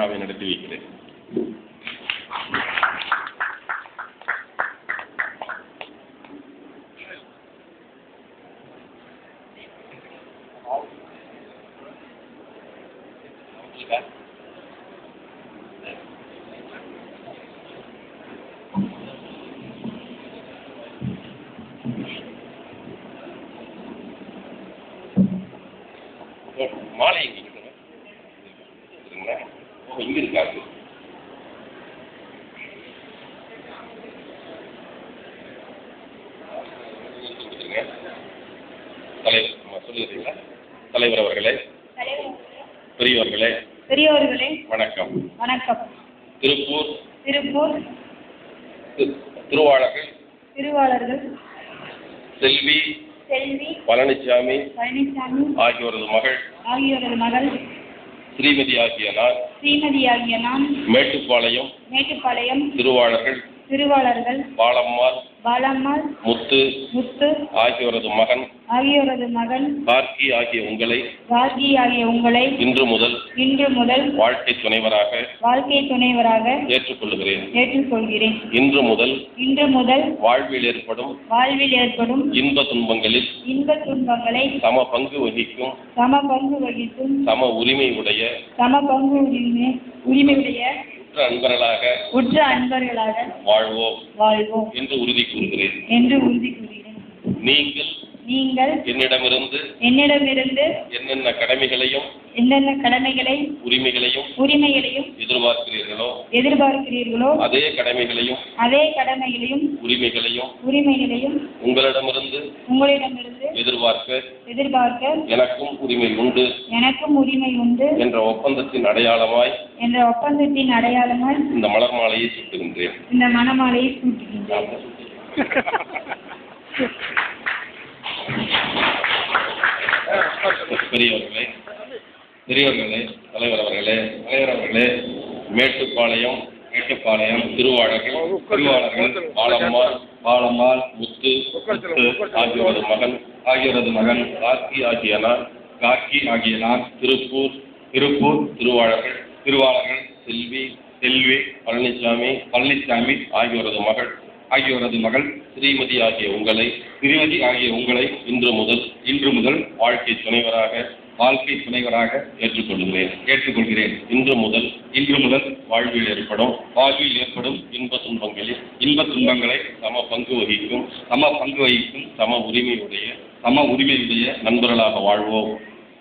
விழாவை நடத்தி வைக்கிறேன் மாலை இங்க இருக்காது. தலைவர் சொல்லிடுறீங்களா? தலைவர் அவர்களே பெரியவர்களே பெரியோர்களே வணக்கம். வணக்கம். திருப்பூர் திருப்பூர் திரு- திருவாளர்கள் திருவாளர்கள் செல்வி செல்வி பழனிசாமி பழனிசாமி ஆகியோரது மகள் ஆகியோரது மகள் ஸ்ரீமதி ஆகிய நான் ஸ்ரீமதி ஆகிய நான் மேட்டுப்பாளையம் மேட்டுப்பாளையம் திருவாளர்கள் திருவாளர்கள் பாலம்மாள் பாலம்மாள் முத்து முத்து ஆகியோரது மகன் ஆகியோரது மகன் கார்கி ஆகிய உங்களை ராகி ஆகிய உங்களை இன்று முதல் இன்று முதல் வாழ்க்கை துணைவராக வாழ்க்கை துணைவராக ஏற்றுக்கொள்கிறேன் ஏற்றுக்கொள்கிறேன். இன்று முதல் இன்று முதல் வாழ்வில் ஏற்படும் வாழ்வில் ஏற்படும் இன்ப துன்பங்களில் இன்ப துன்பங்களை சம பங்கு வகிக்கும் சம பங்கு வகிக்கும் சம உரிமை உடைய சம பங்கு உரிமை உரிமையுடைய அன்பர்களாக உற்ற அன்பர்களாக வாழ்வோம் வாழ்வோம். என்று உறுதி கூறுகிறேன். என்று உறுதி கூறுகிறேன். நீங்கள் நீங்கள் என்னிடமிருந்து என்னிடமிருந்து என்னென்ன கடமைகளையும் என்னென்ன கடமைகளை உரிமைகளையும் உரிமைகளையும் எதிர்பார்க்கிறீர்களோ எதிர்பார்க்கிறீர்களோ அதே கடமைகளையும் அதே கடமைகளையும் உரிமைகளையும் உரிமைகளையும் உங்களிடமிருந்து உங்களிடமிருந்து எதிர்பார்க்க எதிர்பார்க்க எனக்கும் உரிமை உண்டு எனக்கும் உரிமை உண்டு என்ற ஒப்பந்தத்தின் அடையாளமாய் என்ற ஒப்பந்தத்தின் அடையாளமாய் இந்த மலர் மாலையை சுட்டுகின்றேன். இந்த மணமாலையை சூட்டுகின்றேன். பெரியவர்களே பெரியவர்களே தலைவர் அவர்களே தலைவர் அவர்களே மேட்டுப்பாளையம் மேட்டுப்பாளையம் திருவாளர்கள் திருவாளர்கள் பாலம்மாள் பாலம்மாள் முத்து முத்து ஆகியோரது மகன் ஆகியோரது மகன் காக்கி ஆகிய நான் காக்கி ஆகிய நான் திருப்பூர் திருப்பூர் திருவாளர்கள் திருவாளர்கள் செல்வி செல்வி பழனிசாமி பழனிசாமி ஆகியோரது மகள் ஆகியோரது மகள் ஸ்ரீமதி ஆகிய உங்களை ஸ்ரீமதி ஆகிய உங்களை இன்று முதல் இன்று முதல் வாழ்க்கை துணைவராக வாழ்க்கை துணைவராக ஏற்றுக்கொள்கிறேன் ஏற்றுக்கொள்கிறேன். இன்று முதல் இன்று முதல் வாழ்வில் ஏற்படும் வாழ்வில் ஏற்படும் இன்ப துன்பங்களில் இன்ப துன்பங்களை சம பங்கு வகிக்கும் சம பங்கு வகிக்கும் சம உரிமையுடைய சம உரிமையுடைய நண்பர்களாக வாழ்வோம்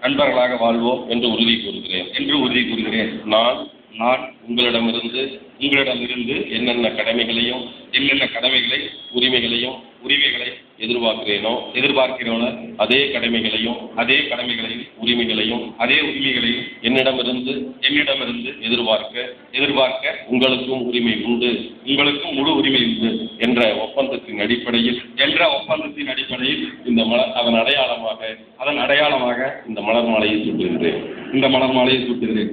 நண்பர்களாக வாழ்வோம் என்று உறுதி கூறுகிறேன் என்று உறுதி கூறுகிறேன். நான் நான் உங்களிடமிருந்து உங்களிடமிருந்து என்னென்ன கடமைகளையும் என்னென்ன கடமைகளை உரிமைகளையும் உரிமைகளை எதிர்பார்க்கிறேனோ எதிர்பார்க்கிறோனோ அதே கடமைகளையும் அதே கடமைகளையும் உரிமைகளையும் அதே உரிமைகளையும் என்னிடமிருந்து என்னிடமிருந்து எதிர்பார்க்க எதிர்பார்க்க உங்களுக்கும் உரிமை உண்டு. உங்களுக்கும் முழு உரிமை உண்டு என்ற ஒப்பந்தத்தின் அடிப்படையில் என்ற ஒப்பந்தத்தின் அடிப்படையில் இந்த மலர் அதன் அடையாளமாக அதன் அடையாளமாக இந்த மலர் மாலையை சூட்டுகிறேன் இந்த மலர் மாலையை சூட்டுகிறேன்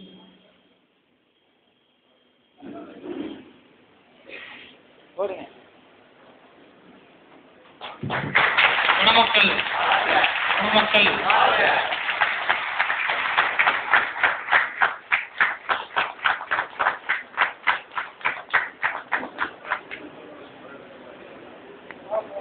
குணமக்கள் குணமக்கள்